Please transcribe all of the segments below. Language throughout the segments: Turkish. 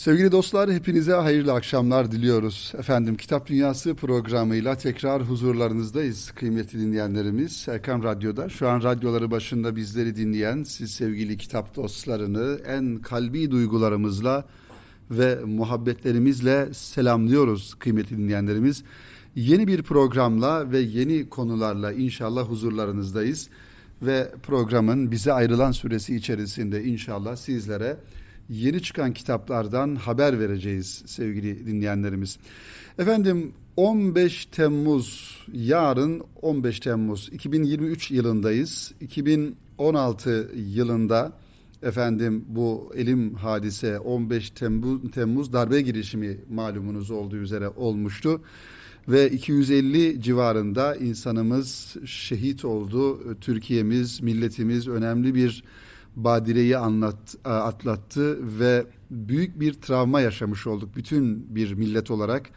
Sevgili dostlar hepinize hayırlı akşamlar diliyoruz. Efendim Kitap Dünyası programıyla tekrar huzurlarınızdayız kıymetli dinleyenlerimiz. Erkam Radyo'da şu an radyoları başında bizleri dinleyen siz sevgili kitap dostlarını en kalbi duygularımızla ve muhabbetlerimizle selamlıyoruz kıymetli dinleyenlerimiz. Yeni bir programla ve yeni konularla inşallah huzurlarınızdayız. Ve programın bize ayrılan süresi içerisinde inşallah sizlere yeni çıkan kitaplardan haber vereceğiz sevgili dinleyenlerimiz. Efendim 15 Temmuz yarın 15 Temmuz 2023 yılındayız. 2016 yılında efendim bu elim hadise 15 Temmuz, Temmuz darbe girişimi malumunuz olduğu üzere olmuştu ve 250 civarında insanımız şehit oldu. Türkiye'miz, milletimiz önemli bir badireyi anlat, atlattı ve büyük bir travma yaşamış olduk bütün bir millet olarak.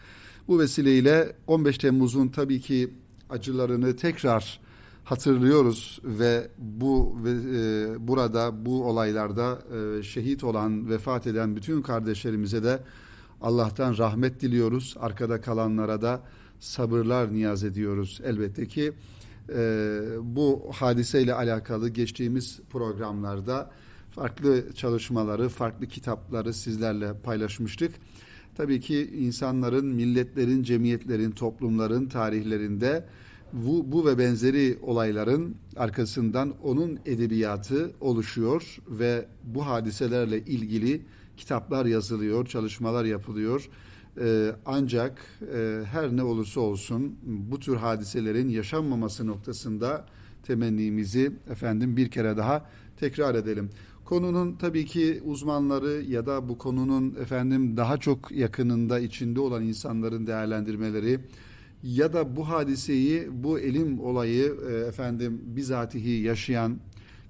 Bu vesileyle 15 Temmuz'un tabii ki acılarını tekrar hatırlıyoruz ve bu e, burada bu olaylarda e, şehit olan, vefat eden bütün kardeşlerimize de Allah'tan rahmet diliyoruz. Arkada kalanlara da sabırlar niyaz ediyoruz. Elbette ki e, bu hadiseyle alakalı geçtiğimiz programlarda farklı çalışmaları, farklı kitapları sizlerle paylaşmıştık. Tabii ki insanların, milletlerin, cemiyetlerin, toplumların tarihlerinde bu, bu ve benzeri olayların arkasından onun edebiyatı oluşuyor ve bu hadiselerle ilgili kitaplar yazılıyor, çalışmalar yapılıyor. Ee, ancak e, her ne olursa olsun bu tür hadiselerin yaşanmaması noktasında temennimizi efendim bir kere daha tekrar edelim. Konunun tabii ki uzmanları ya da bu konunun efendim daha çok yakınında içinde olan insanların değerlendirmeleri ya da bu hadiseyi, bu elim olayı e, efendim bizatihi yaşayan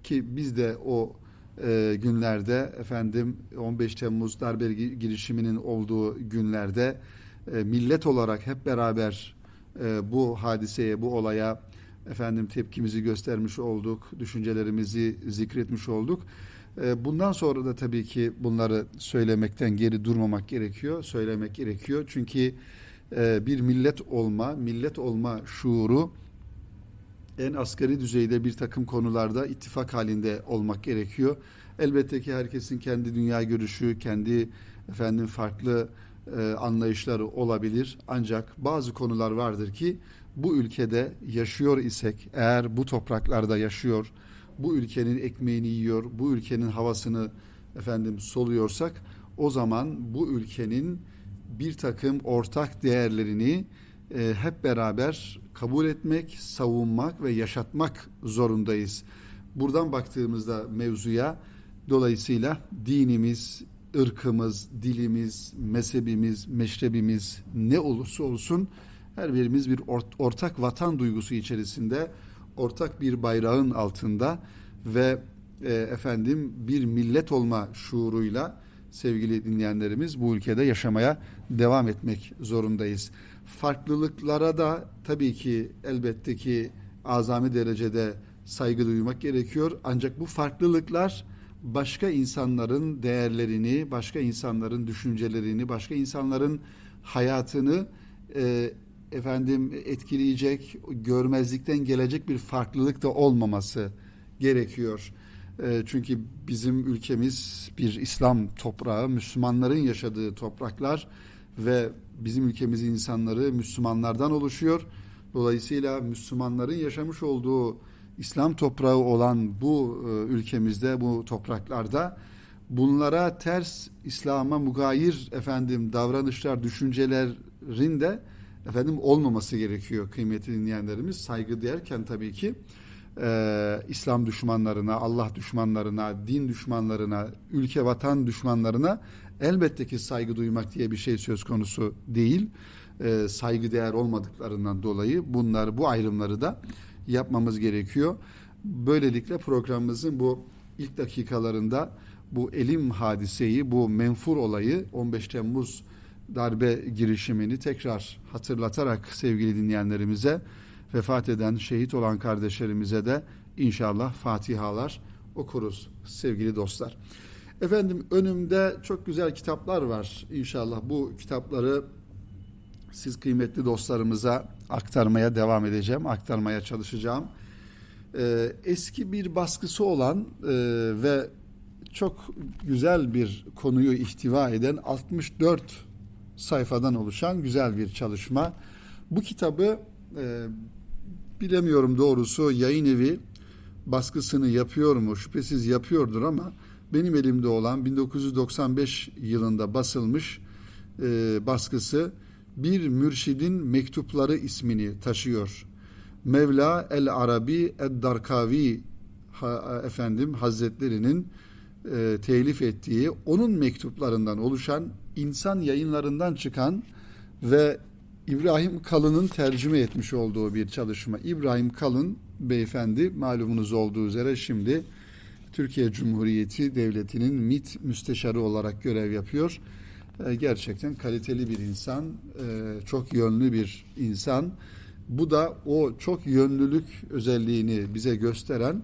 ki biz de o e, günlerde efendim 15 Temmuz darbe girişiminin olduğu günlerde e, millet olarak hep beraber e, bu hadiseye, bu olaya efendim tepkimizi göstermiş olduk, düşüncelerimizi zikretmiş olduk. E, bundan sonra da tabii ki bunları söylemekten geri durmamak gerekiyor, söylemek gerekiyor. Çünkü e, bir millet olma, millet olma şuuru en asgari düzeyde bir takım konularda ittifak halinde olmak gerekiyor. Elbette ki herkesin kendi dünya görüşü, kendi efendim farklı e, anlayışları olabilir. Ancak bazı konular vardır ki bu ülkede yaşıyor isek, eğer bu topraklarda yaşıyor, bu ülkenin ekmeğini yiyor, bu ülkenin havasını efendim soluyorsak o zaman bu ülkenin bir takım ortak değerlerini e, hep beraber kabul etmek, savunmak ve yaşatmak zorundayız. Buradan baktığımızda mevzuya dolayısıyla dinimiz, ırkımız, dilimiz, mezhebimiz, meşrebimiz ne olursa olsun her birimiz bir ortak vatan duygusu içerisinde ortak bir bayrağın altında ve e, efendim bir millet olma şuuruyla sevgili dinleyenlerimiz bu ülkede yaşamaya devam etmek zorundayız. Farklılıklara da tabii ki elbette ki azami derecede saygı duymak gerekiyor. Ancak bu farklılıklar başka insanların değerlerini, başka insanların düşüncelerini, başka insanların hayatını e, efendim etkileyecek, görmezlikten gelecek bir farklılık da olmaması gerekiyor. E, çünkü bizim ülkemiz bir İslam toprağı, Müslümanların yaşadığı topraklar ve bizim ülkemizin insanları Müslümanlardan oluşuyor. Dolayısıyla Müslümanların yaşamış olduğu İslam toprağı olan bu e, ülkemizde, bu topraklarda bunlara ters İslam'a mugayir efendim davranışlar, düşüncelerin de efendim olmaması gerekiyor kıymetli dinleyenlerimiz. Saygı derken tabii ki e, İslam düşmanlarına, Allah düşmanlarına, din düşmanlarına, ülke vatan düşmanlarına elbette ki saygı duymak diye bir şey söz konusu değil. E, saygı değer olmadıklarından dolayı bunlar bu ayrımları da yapmamız gerekiyor. Böylelikle programımızın bu ilk dakikalarında bu elim hadiseyi, bu menfur olayı 15 Temmuz darbe girişimini tekrar hatırlatarak sevgili dinleyenlerimize vefat eden, şehit olan kardeşlerimize de inşallah fatihalar okuruz sevgili dostlar. Efendim önümde çok güzel kitaplar var. İnşallah bu kitapları siz kıymetli dostlarımıza aktarmaya devam edeceğim, aktarmaya çalışacağım. Ee, eski bir baskısı olan e, ve çok güzel bir konuyu ihtiva eden 64 sayfadan oluşan güzel bir çalışma. Bu kitabı e, bilemiyorum doğrusu yayın evi baskısını yapıyor mu? Şüphesiz yapıyordur ama benim elimde olan 1995 yılında basılmış e, baskısı bir mürşidin mektupları ismini taşıyor. Mevla el Arabi ed Darkavi ha, efendim Hazretlerinin e, telif ettiği onun mektuplarından oluşan insan yayınlarından çıkan ve İbrahim Kalın'ın tercüme etmiş olduğu bir çalışma. İbrahim Kalın beyefendi malumunuz olduğu üzere şimdi Türkiye Cumhuriyeti Devleti'nin MİT müsteşarı olarak görev yapıyor. E, gerçekten kaliteli bir insan, e, çok yönlü bir insan. Bu da o çok yönlülük özelliğini bize gösteren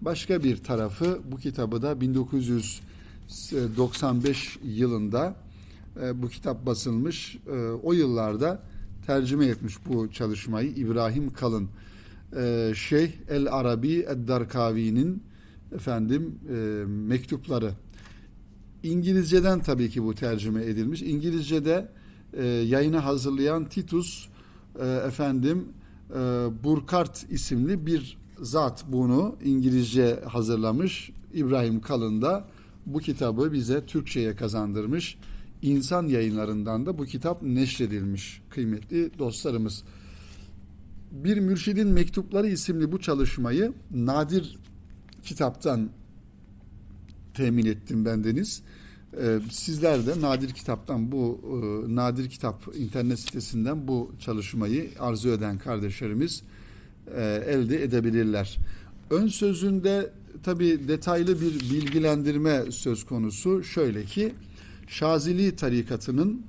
başka bir tarafı. Bu kitabı da 1995 yılında e, bu kitap basılmış. O yıllarda tercüme etmiş bu çalışmayı İbrahim Kalın. E, Şeyh El Arabi Ed-Darkavi'nin efendim e, mektupları. İngilizceden tabii ki bu tercüme edilmiş. İngilizce'de e, yayını hazırlayan Titus e, efendim e, Burkart isimli bir zat bunu İngilizce hazırlamış. İbrahim Kalın da bu kitabı bize Türkçe'ye kazandırmış. İnsan yayınlarından da bu kitap neşredilmiş kıymetli dostlarımız. Bir Mürşidin Mektupları isimli bu çalışmayı nadir kitaptan temin ettim bendeniz. Ee, sizler de Nadir Kitap'tan bu e, Nadir Kitap internet sitesinden bu çalışmayı arzu eden kardeşlerimiz e, elde edebilirler. Ön sözünde tabi detaylı bir bilgilendirme söz konusu. Şöyle ki Şazili tarikatının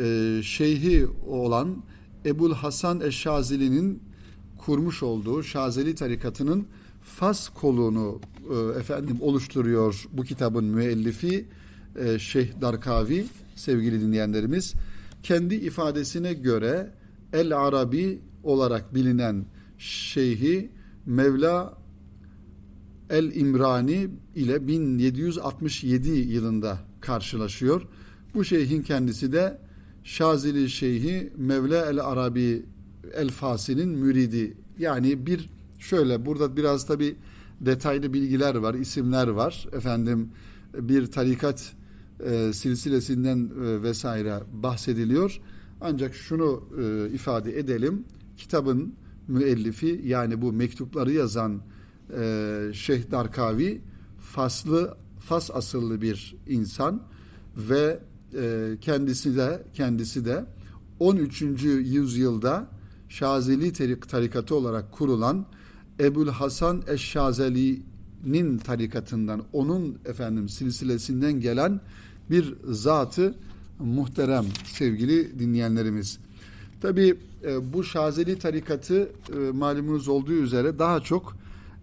e, şeyhi olan Ebul Hasan Eşşazili'nin kurmuş olduğu Şazeli tarikatının Fas kolunu e, efendim oluşturuyor bu kitabın müellifi e, Şeyh Darkavi sevgili dinleyenlerimiz. Kendi ifadesine göre El Arabi olarak bilinen şeyhi Mevla El İmrani ile 1767 yılında karşılaşıyor. Bu şeyhin kendisi de Şazili Şeyhi Mevla El Arabi El Fasi'nin müridi. Yani bir şöyle burada biraz tabi detaylı bilgiler var, isimler var. Efendim bir tarikat e, silsilesinden e, vesaire bahsediliyor. Ancak şunu e, ifade edelim. Kitabın müellifi yani bu mektupları yazan e, Şeyh Darkavi Faslı Fas asıllı bir insan ve e, kendisi de kendisi de 13. yüzyılda Şazeli tarikatı olarak kurulan Ebul Hasan Eşşazeli'nin tarikatından, onun efendim silsilesinden gelen bir zatı muhterem sevgili dinleyenlerimiz. Tabi e, bu Şazeli tarikatı e, malumunuz olduğu üzere daha çok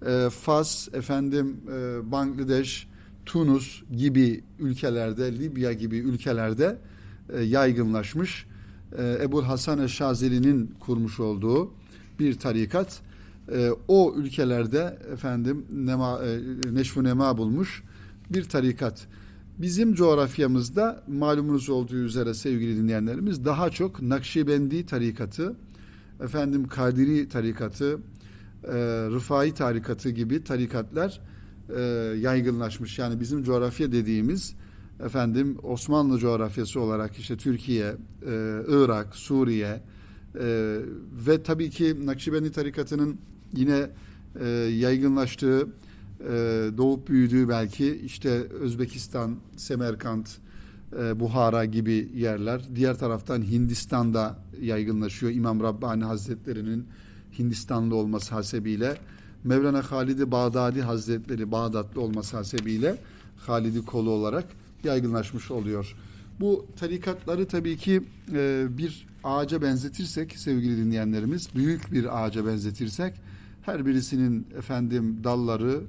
e, Fas, efendim e, Bangladeş, Tunus gibi ülkelerde, Libya gibi ülkelerde e, yaygınlaşmış. E, Ebul Hasan Eşşazeli'nin kurmuş olduğu bir tarikat e, o ülkelerde efendim nema, e, neşvu nema bulmuş bir tarikat. Bizim coğrafyamızda malumunuz olduğu üzere sevgili dinleyenlerimiz daha çok Nakşibendi tarikatı, efendim Kadiri tarikatı, e, Rıfai tarikatı gibi tarikatlar e, yaygınlaşmış. Yani bizim coğrafya dediğimiz efendim Osmanlı coğrafyası olarak işte Türkiye, e, Irak, Suriye e, ve tabii ki Nakşibendi tarikatının yine e, yaygınlaştığı, e, doğup büyüdüğü belki işte Özbekistan, Semerkant, e, Buhara gibi yerler. Diğer taraftan Hindistan'da yaygınlaşıyor. İmam Rabbani Hazretleri'nin Hindistanlı olması hasebiyle Mevlana Halid-i Bağdadi Hazretleri Bağdatlı olması hasebiyle Halidi kolu olarak yaygınlaşmış oluyor. Bu tarikatları tabii ki e, bir ağaca benzetirsek sevgili dinleyenlerimiz, büyük bir ağaca benzetirsek her birisinin efendim dalları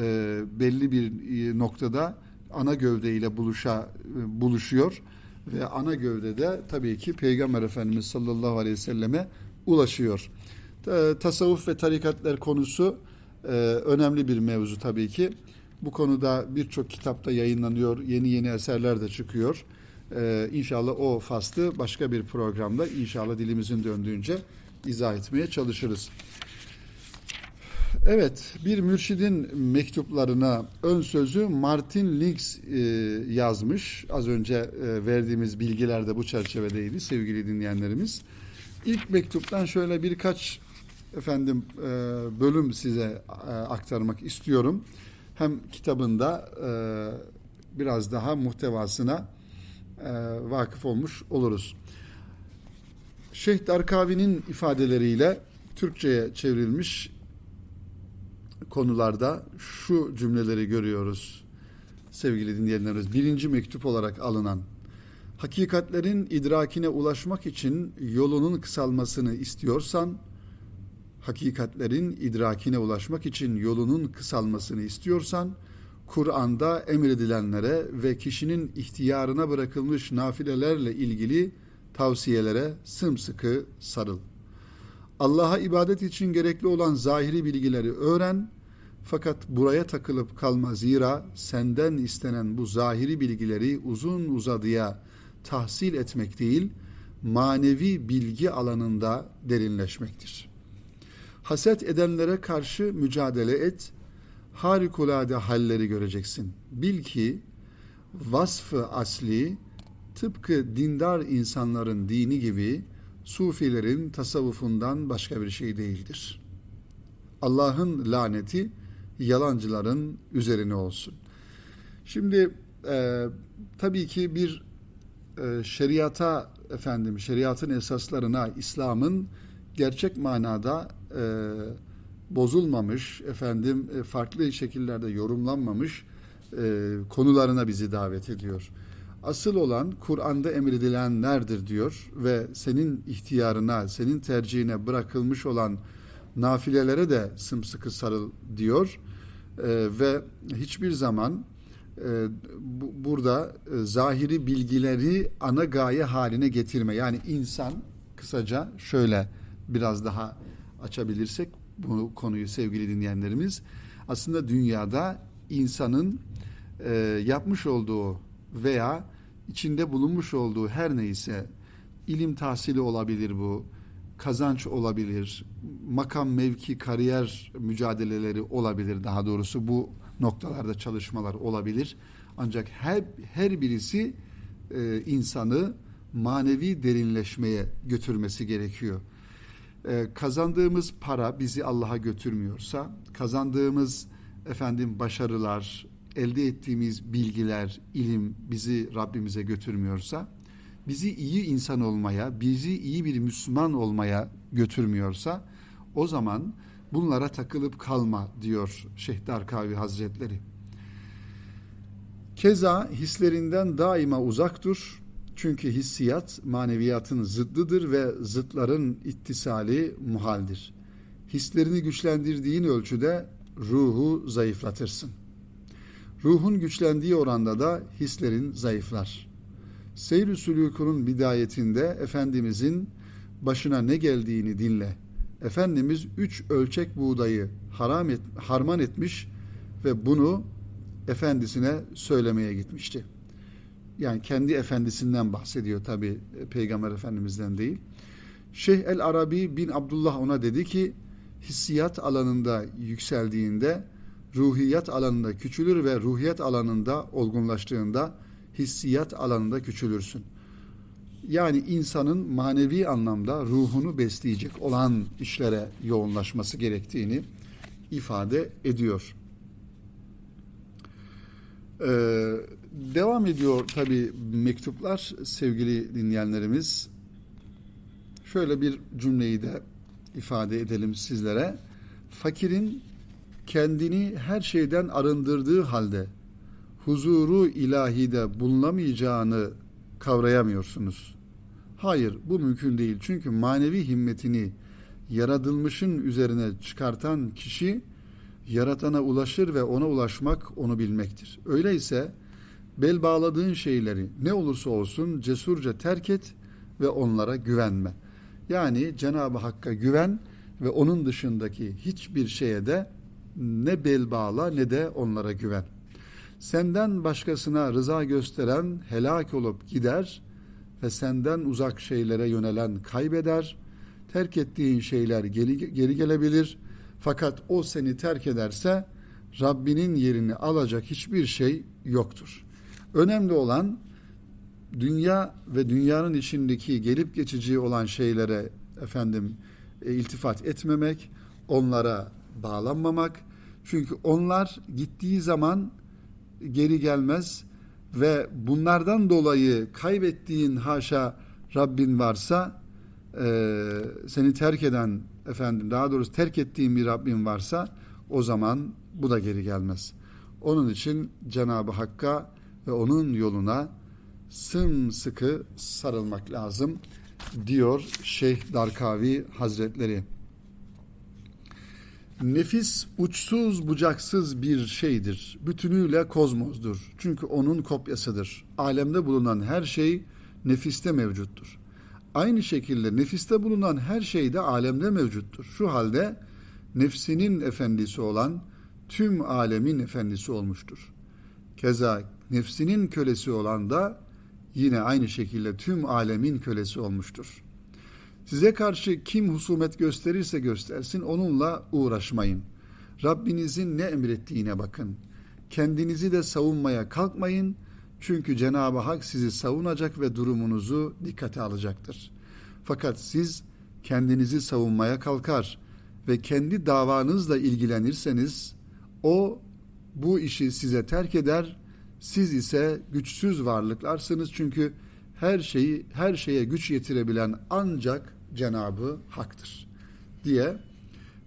e, belli bir e, noktada ana gövde ile buluşa e, buluşuyor ve ana gövdede tabii ki Peygamber Efendimiz sallallahu aleyhi ve selleme ulaşıyor. Ta- Tasavvuf ve tarikatlar konusu e, önemli bir mevzu tabii ki. Bu konuda birçok kitapta yayınlanıyor, yeni yeni eserler de çıkıyor. E, inşallah o faslı başka bir programda inşallah dilimizin döndüğünce izah etmeye çalışırız. Evet, bir mürşidin mektuplarına ön sözü Martin Links e, yazmış. Az önce e, verdiğimiz bilgiler de bu çerçevedeydi sevgili dinleyenlerimiz. İlk mektuptan şöyle birkaç efendim e, bölüm size e, aktarmak istiyorum. Hem kitabında e, biraz daha muhtevasına e, vakıf olmuş oluruz. Şeyh Darkavi'nin ifadeleriyle Türkçe'ye çevrilmiş konularda şu cümleleri görüyoruz sevgili dinleyenlerimiz. Birinci mektup olarak alınan hakikatlerin idrakine ulaşmak için yolunun kısalmasını istiyorsan hakikatlerin idrakine ulaşmak için yolunun kısalmasını istiyorsan Kur'an'da emredilenlere ve kişinin ihtiyarına bırakılmış nafilelerle ilgili tavsiyelere sımsıkı sarıl. Allah'a ibadet için gerekli olan zahiri bilgileri öğren fakat buraya takılıp kalma zira senden istenen bu zahiri bilgileri uzun uzadıya tahsil etmek değil, manevi bilgi alanında derinleşmektir. Haset edenlere karşı mücadele et, harikulade halleri göreceksin. Bil ki vasfı asli tıpkı dindar insanların dini gibi sufilerin tasavvufundan başka bir şey değildir. Allah'ın laneti yalancıların üzerine olsun. Şimdi e, tabii ki bir e, şeriata efendim şeriatın esaslarına İslam'ın gerçek manada e, bozulmamış efendim e, farklı şekillerde yorumlanmamış e, konularına bizi davet ediyor. Asıl olan Kur'an'da emredilenlerdir diyor ve senin ihtiyarına, senin tercihine bırakılmış olan nafilelere de sımsıkı sarıl diyor e, ve hiçbir zaman e, bu, burada e, zahiri bilgileri ana gaye haline getirme. Yani insan kısaca şöyle biraz daha açabilirsek bu konuyu sevgili dinleyenlerimiz aslında dünyada insanın e, yapmış olduğu veya içinde bulunmuş olduğu her neyse ilim tahsili olabilir bu, kazanç olabilir, makam, mevki, kariyer mücadeleleri olabilir daha doğrusu bu noktalarda çalışmalar olabilir. Ancak her her birisi e, insanı manevi derinleşmeye götürmesi gerekiyor. E, kazandığımız para bizi Allah'a götürmüyorsa, kazandığımız efendim başarılar, elde ettiğimiz bilgiler, ilim bizi Rabbimize götürmüyorsa, bizi iyi insan olmaya, bizi iyi bir Müslüman olmaya götürmüyorsa, o zaman bunlara takılıp kalma diyor Şeyh Darkavi Hazretleri. Keza hislerinden daima uzak dur. Çünkü hissiyat maneviyatın zıddıdır ve zıtların ittisali muhaldir. Hislerini güçlendirdiğin ölçüde ruhu zayıflatırsın. Ruhun güçlendiği oranda da hislerin zayıflar. Seyr-i Sülûkunun bidayetinde Efendimizin başına ne geldiğini dinle. Efendimiz üç ölçek buğdayı haram et, harman etmiş ve bunu efendisine söylemeye gitmişti. Yani kendi efendisinden bahsediyor tabi Peygamber Efendimiz'den değil. Şeyh el Arabi bin Abdullah ona dedi ki hissiyat alanında yükseldiğinde ruhiyat alanında küçülür ve ruhiyat alanında olgunlaştığında hissiyat alanında küçülürsün. Yani insanın manevi anlamda ruhunu besleyecek olan işlere yoğunlaşması gerektiğini ifade ediyor. Ee, devam ediyor tabi mektuplar sevgili dinleyenlerimiz. Şöyle bir cümleyi de ifade edelim sizlere. Fakirin kendini her şeyden arındırdığı halde huzuru ilahide bulunamayacağını kavrayamıyorsunuz. Hayır, bu mümkün değil. Çünkü manevi himmetini yaratılmışın üzerine çıkartan kişi yaratana ulaşır ve ona ulaşmak onu bilmektir. Öyleyse bel bağladığın şeyleri ne olursa olsun cesurca terk et ve onlara güvenme. Yani Cenab-ı Hakk'a güven ve onun dışındaki hiçbir şeye de ne bel bağla ne de onlara güven. Senden başkasına rıza gösteren helak olup gider ve senden uzak şeylere yönelen kaybeder. Terk ettiğin şeyler geri, geri gelebilir. Fakat o seni terk ederse Rabbinin yerini alacak hiçbir şey yoktur. Önemli olan dünya ve dünyanın içindeki gelip geçici olan şeylere efendim e, iltifat etmemek, onlara bağlanmamak. Çünkü onlar gittiği zaman geri gelmez ve bunlardan dolayı kaybettiğin haşa Rabbin varsa e, seni terk eden efendim daha doğrusu terk ettiğin bir Rabbin varsa o zaman bu da geri gelmez. Onun için Cenab-ı Hakk'a ve onun yoluna sımsıkı sarılmak lazım diyor Şeyh Darkavi Hazretleri. Nefis uçsuz bucaksız bir şeydir. Bütünüyle kozmozdur. Çünkü onun kopyasıdır. Alemde bulunan her şey nefiste mevcuttur. Aynı şekilde nefiste bulunan her şey de alemde mevcuttur. Şu halde nefsinin efendisi olan tüm alemin efendisi olmuştur. Keza nefsinin kölesi olan da yine aynı şekilde tüm alemin kölesi olmuştur. Size karşı kim husumet gösterirse göstersin onunla uğraşmayın. Rabbinizin ne emrettiğine bakın. Kendinizi de savunmaya kalkmayın. Çünkü Cenab-ı Hak sizi savunacak ve durumunuzu dikkate alacaktır. Fakat siz kendinizi savunmaya kalkar ve kendi davanızla ilgilenirseniz o bu işi size terk eder. Siz ise güçsüz varlıklarsınız çünkü her şeyi her şeye güç yetirebilen ancak Cenabı Hak'tır diye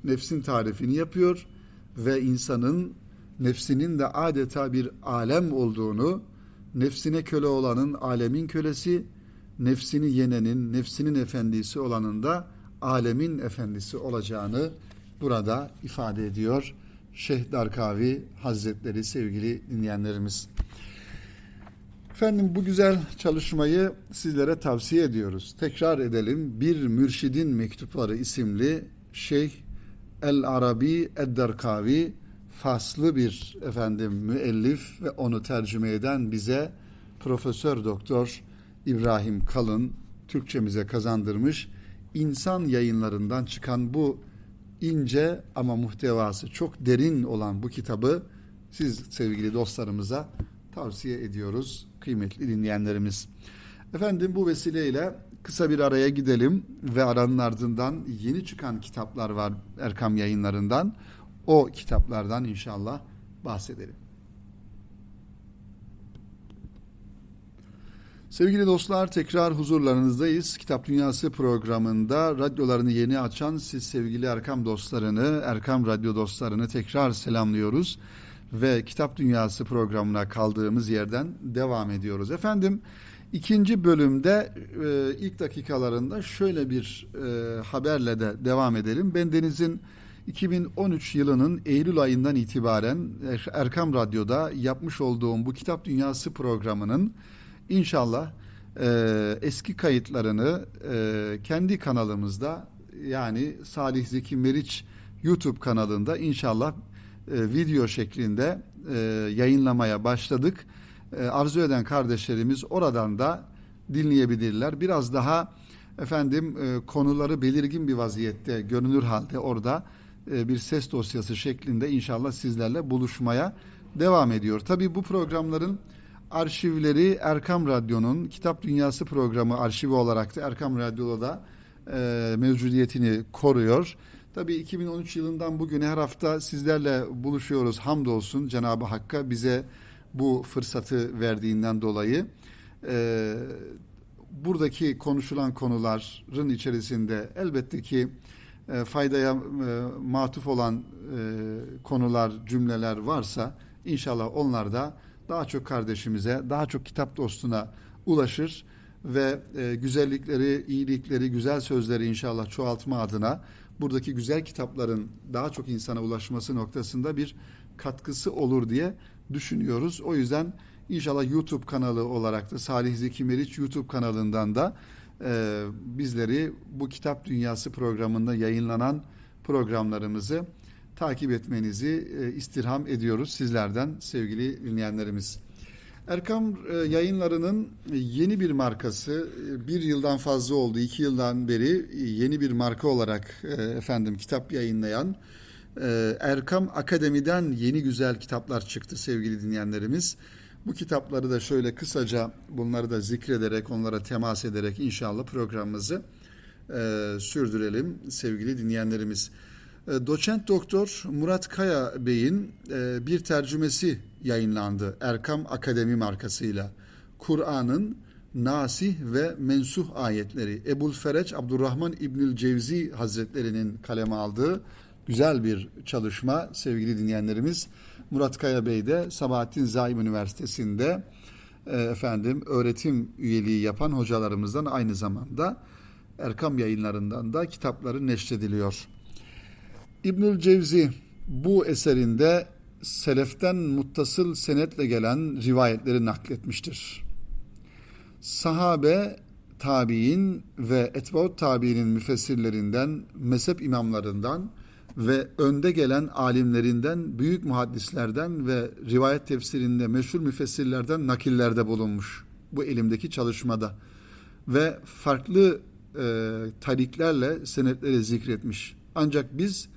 nefsin tarifini yapıyor ve insanın nefsinin de adeta bir alem olduğunu, nefsine köle olanın alemin kölesi, nefsini yenenin, nefsinin efendisi olanın da alemin efendisi olacağını burada ifade ediyor Şeyh Darkavi Hazretleri sevgili dinleyenlerimiz. Efendim bu güzel çalışmayı sizlere tavsiye ediyoruz. Tekrar edelim. Bir Mürşidin Mektupları isimli Şeyh El Arabi Eddarkavi faslı bir efendim müellif ve onu tercüme eden bize Profesör Doktor İbrahim Kalın Türkçemize kazandırmış. İnsan yayınlarından çıkan bu ince ama muhtevası çok derin olan bu kitabı siz sevgili dostlarımıza tavsiye ediyoruz kıymetli dinleyenlerimiz. Efendim bu vesileyle kısa bir araya gidelim ve aranın ardından yeni çıkan kitaplar var Erkam yayınlarından. O kitaplardan inşallah bahsedelim. Sevgili dostlar tekrar huzurlarınızdayız. Kitap Dünyası programında radyolarını yeni açan siz sevgili Erkam dostlarını, Erkam Radyo dostlarını tekrar selamlıyoruz. Ve Kitap Dünyası programına kaldığımız yerden devam ediyoruz. Efendim ikinci bölümde e, ilk dakikalarında şöyle bir e, haberle de devam edelim. Ben Deniz'in 2013 yılının Eylül ayından itibaren Erkam Radyo'da yapmış olduğum bu Kitap Dünyası programının İnşallah e, eski kayıtlarını e, kendi kanalımızda yani Salih Zeki Meriç YouTube kanalında inşallah video şeklinde e, yayınlamaya başladık. E, arzu eden kardeşlerimiz oradan da dinleyebilirler. Biraz daha efendim e, konuları belirgin bir vaziyette görünür halde orada e, bir ses dosyası şeklinde inşallah sizlerle buluşmaya devam ediyor. Tabii bu programların arşivleri Erkam Radyo'nun Kitap Dünyası programı arşivi olarak da Erkam Radyo'da da e, mevcudiyetini koruyor. Tabii 2013 yılından bugüne her hafta sizlerle buluşuyoruz. Hamdolsun Cenab-ı Hakk'a bize bu fırsatı verdiğinden dolayı. E, buradaki konuşulan konuların içerisinde elbette ki e, faydaya e, matuf olan e, konular, cümleler varsa inşallah onlar da daha çok kardeşimize, daha çok kitap dostuna ulaşır ve e, güzellikleri, iyilikleri, güzel sözleri inşallah çoğaltma adına buradaki güzel kitapların daha çok insana ulaşması noktasında bir katkısı olur diye düşünüyoruz. O yüzden İnşallah YouTube kanalı olarak da Salih Zeki Meriç YouTube kanalından da e, bizleri bu Kitap Dünyası programında yayınlanan programlarımızı takip etmenizi e, istirham ediyoruz sizlerden sevgili dinleyenlerimiz. Erkam e, yayınlarının yeni bir markası e, bir yıldan fazla oldu iki yıldan beri e, yeni bir marka olarak efendim kitap yayınlayan Erkam Akademi'den yeni güzel kitaplar çıktı sevgili dinleyenlerimiz. Bu kitapları da şöyle kısaca bunları da zikrederek onlara temas ederek inşallah programımızı sürdürelim sevgili dinleyenlerimiz. E, Doçent Doktor Murat Kaya Bey'in e, bir tercümesi yayınlandı Erkam Akademi markasıyla. Kur'an'ın nasih ve mensuh ayetleri Ebul Fereç Abdurrahman İbnül Cevzi Hazretlerinin kaleme aldığı güzel bir çalışma sevgili dinleyenlerimiz. Murat Kaya Bey de Sabahattin Zaim Üniversitesi'nde e, efendim öğretim üyeliği yapan hocalarımızdan aynı zamanda Erkam yayınlarından da kitapları neşrediliyor. İbnül Cevzi bu eserinde seleften muttasıl senetle gelen rivayetleri nakletmiştir. Sahabe, tabi'in ve etbaut tabi'inin müfessirlerinden, mezhep imamlarından ve önde gelen alimlerinden, büyük muhaddislerden ve rivayet tefsirinde meşhur müfessirlerden nakillerde bulunmuş bu elimdeki çalışmada ve farklı e, tariklerle senetleri zikretmiş. Ancak biz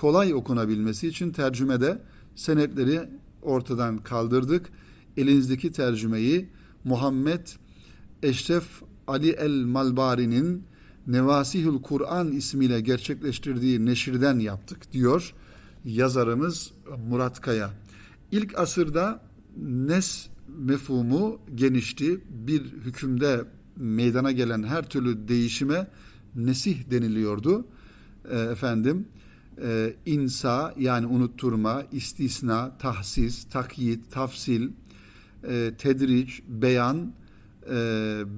kolay okunabilmesi için tercümede senetleri ortadan kaldırdık. Elinizdeki tercümeyi Muhammed Eşref Ali el Malbari'nin Nevasihül Kur'an ismiyle gerçekleştirdiği neşirden yaptık diyor yazarımız Murat Kaya. İlk asırda nes mefhumu genişti. Bir hükümde meydana gelen her türlü değişime nesih deniliyordu. E, efendim e, insa yani unutturma, istisna, tahsis, takyit, tafsil, e, tedric, beyan, e,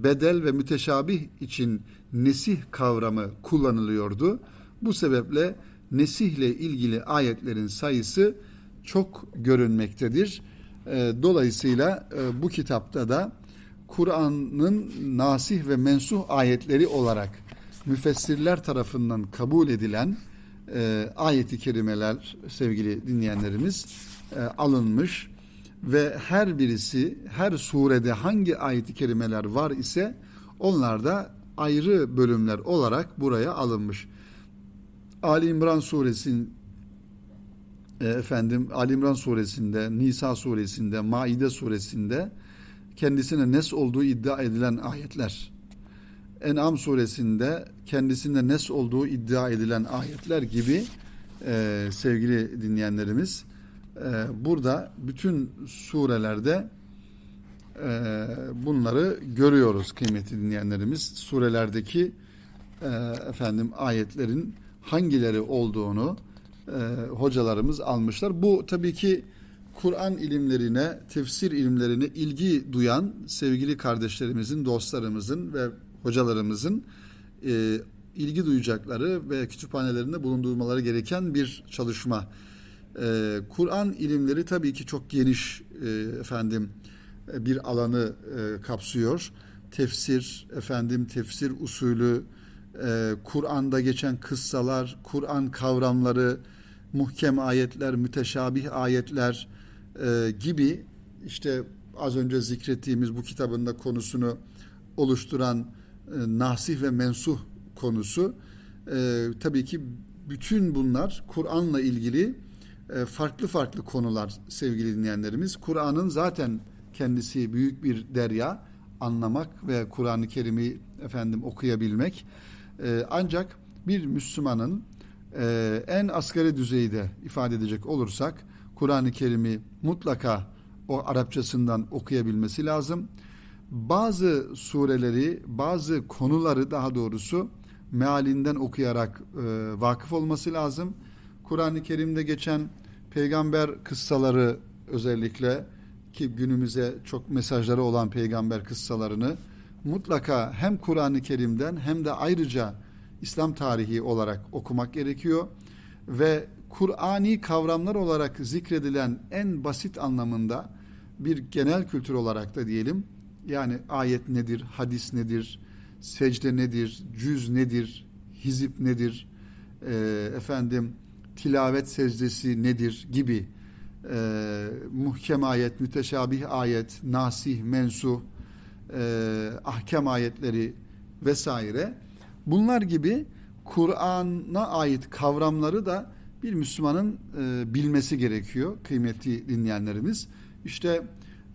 bedel ve müteşabih için nesih kavramı kullanılıyordu. Bu sebeple nesihle ilgili ayetlerin sayısı çok görünmektedir. E, dolayısıyla e, bu kitapta da Kur'an'ın nasih ve mensuh ayetleri olarak müfessirler tarafından kabul edilen e, ayeti kerimeler sevgili dinleyenlerimiz e, alınmış ve her birisi her surede hangi ayeti kerimeler var ise onlar da ayrı bölümler olarak buraya alınmış. Ali İmran suresinin e, efendim Ali İmran suresinde, Nisa suresinde, Maide suresinde kendisine nes olduğu iddia edilen ayetler. En'am suresinde kendisinde nes olduğu iddia edilen ayetler gibi e, sevgili dinleyenlerimiz e, burada bütün surelerde e, bunları görüyoruz kıymetli dinleyenlerimiz. Surelerdeki e, efendim ayetlerin hangileri olduğunu e, hocalarımız almışlar. Bu tabii ki Kur'an ilimlerine, tefsir ilimlerine ilgi duyan sevgili kardeşlerimizin, dostlarımızın ve hocalarımızın e, ilgi duyacakları ve kütüphanelerinde bulundurmaları gereken bir çalışma. E, Kur'an ilimleri tabii ki çok geniş e, efendim e, bir alanı e, kapsıyor. Tefsir, efendim tefsir usulü, e, Kur'an'da geçen kıssalar, Kur'an kavramları, muhkem ayetler, müteşabih ayetler e, gibi işte az önce zikrettiğimiz bu kitabında konusunu oluşturan nasih ve mensuh konusu e, tabii ki bütün bunlar Kur'an'la ilgili e, farklı farklı konular sevgili dinleyenlerimiz. Kur'an'ın zaten kendisi büyük bir derya anlamak ve Kur'an-ı Kerim'i efendim okuyabilmek. E, ancak bir Müslümanın e, en asgari düzeyde ifade edecek olursak Kur'an-ı Kerim'i mutlaka o Arapçasından okuyabilmesi lazım. Bazı sureleri, bazı konuları daha doğrusu mealinden okuyarak e, vakıf olması lazım. Kur'an-ı Kerim'de geçen peygamber kıssaları özellikle ki günümüze çok mesajları olan peygamber kıssalarını mutlaka hem Kur'an-ı Kerim'den hem de ayrıca İslam tarihi olarak okumak gerekiyor ve Kur'ani kavramlar olarak zikredilen en basit anlamında bir genel kültür olarak da diyelim yani ayet nedir, hadis nedir, secde nedir, cüz nedir, hizip nedir, e, efendim tilavet secdesi nedir gibi e, muhkem ayet, müteşabih ayet, nasih, mensuh, e, ahkam ayetleri vesaire bunlar gibi Kur'an'a ait kavramları da bir Müslümanın e, bilmesi gerekiyor kıymetli dinleyenlerimiz. İşte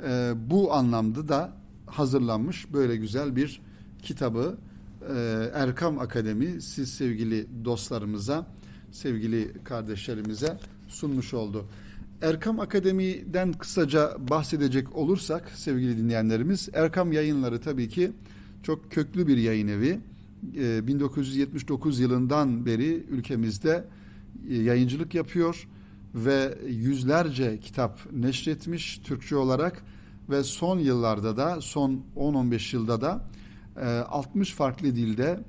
e, bu anlamda da hazırlanmış böyle güzel bir kitabı e, Erkam Akademi siz sevgili dostlarımıza, sevgili kardeşlerimize sunmuş oldu. Erkam Akademi'den kısaca bahsedecek olursak sevgili dinleyenlerimiz, Erkam Yayınları tabii ki çok köklü bir yayın evi. E, 1979 yılından beri ülkemizde e, yayıncılık yapıyor ve yüzlerce kitap neşretmiş Türkçe olarak ve son yıllarda da son 10-15 yılda da e, 60 farklı dilde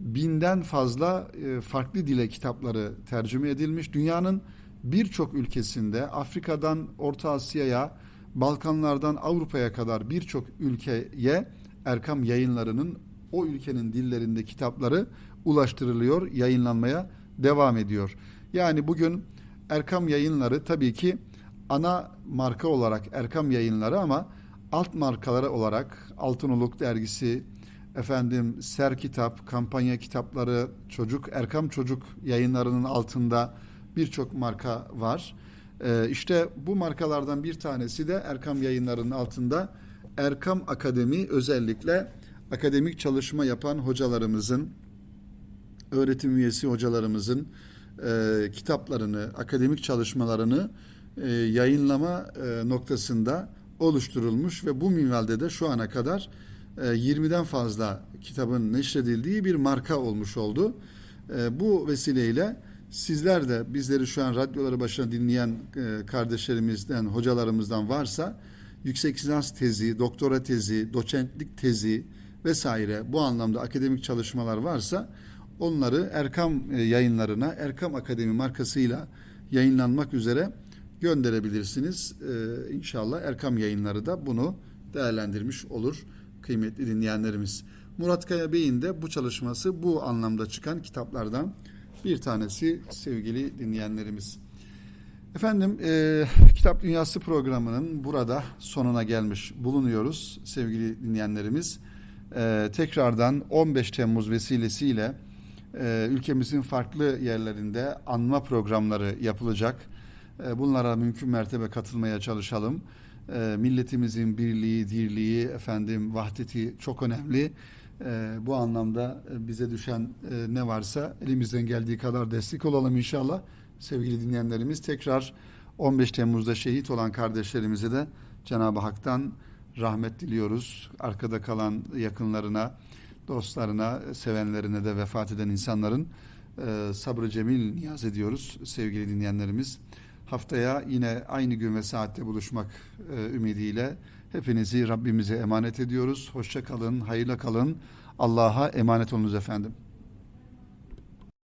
binden fazla e, farklı dile kitapları tercüme edilmiş. Dünyanın birçok ülkesinde Afrika'dan Orta Asya'ya, Balkanlardan Avrupa'ya kadar birçok ülkeye Erkam yayınlarının o ülkenin dillerinde kitapları ulaştırılıyor, yayınlanmaya devam ediyor. Yani bugün Erkam yayınları tabii ki ana marka olarak Erkam yayınları ama alt markaları olarak Altınoluk dergisi, efendim Ser Kitap, kampanya kitapları, çocuk Erkam Çocuk yayınlarının altında birçok marka var. Ee, işte bu markalardan bir tanesi de Erkam yayınlarının altında Erkam Akademi özellikle akademik çalışma yapan hocalarımızın, öğretim üyesi hocalarımızın e, kitaplarını, akademik çalışmalarını e, yayınlama e, noktasında oluşturulmuş ve bu minvalde de şu ana kadar e, 20'den fazla kitabın neşredildiği bir marka olmuş oldu. E, bu vesileyle sizler de bizleri şu an radyoları başına dinleyen e, kardeşlerimizden, hocalarımızdan varsa yüksek lisans tezi, doktora tezi, doçentlik tezi vesaire bu anlamda akademik çalışmalar varsa onları Erkam e, yayınlarına Erkam Akademi markasıyla yayınlanmak üzere gönderebilirsiniz. Ee, inşallah Erkam yayınları da bunu değerlendirmiş olur kıymetli dinleyenlerimiz. Murat Kaya Bey'in de bu çalışması bu anlamda çıkan kitaplardan bir tanesi sevgili dinleyenlerimiz. Efendim e, Kitap Dünyası programının burada sonuna gelmiş bulunuyoruz sevgili dinleyenlerimiz. E, tekrardan 15 Temmuz vesilesiyle e, ülkemizin farklı yerlerinde anma programları yapılacak. E, bunlara mümkün mertebe katılmaya çalışalım. E, milletimizin birliği, dirliği, efendim vahdeti çok önemli. E, bu anlamda bize düşen ne varsa elimizden geldiği kadar destek olalım inşallah. Sevgili dinleyenlerimiz tekrar 15 Temmuz'da şehit olan kardeşlerimize de Cenab-ı Hak'tan rahmet diliyoruz. Arkada kalan yakınlarına, dostlarına, sevenlerine de vefat eden insanların sabrı cemil niyaz ediyoruz sevgili dinleyenlerimiz. Haftaya yine aynı gün ve saatte buluşmak e, ümidiyle hepinizi Rabbimize emanet ediyoruz. Hoşça kalın, hayırla kalın. Allah'a emanet olunuz efendim.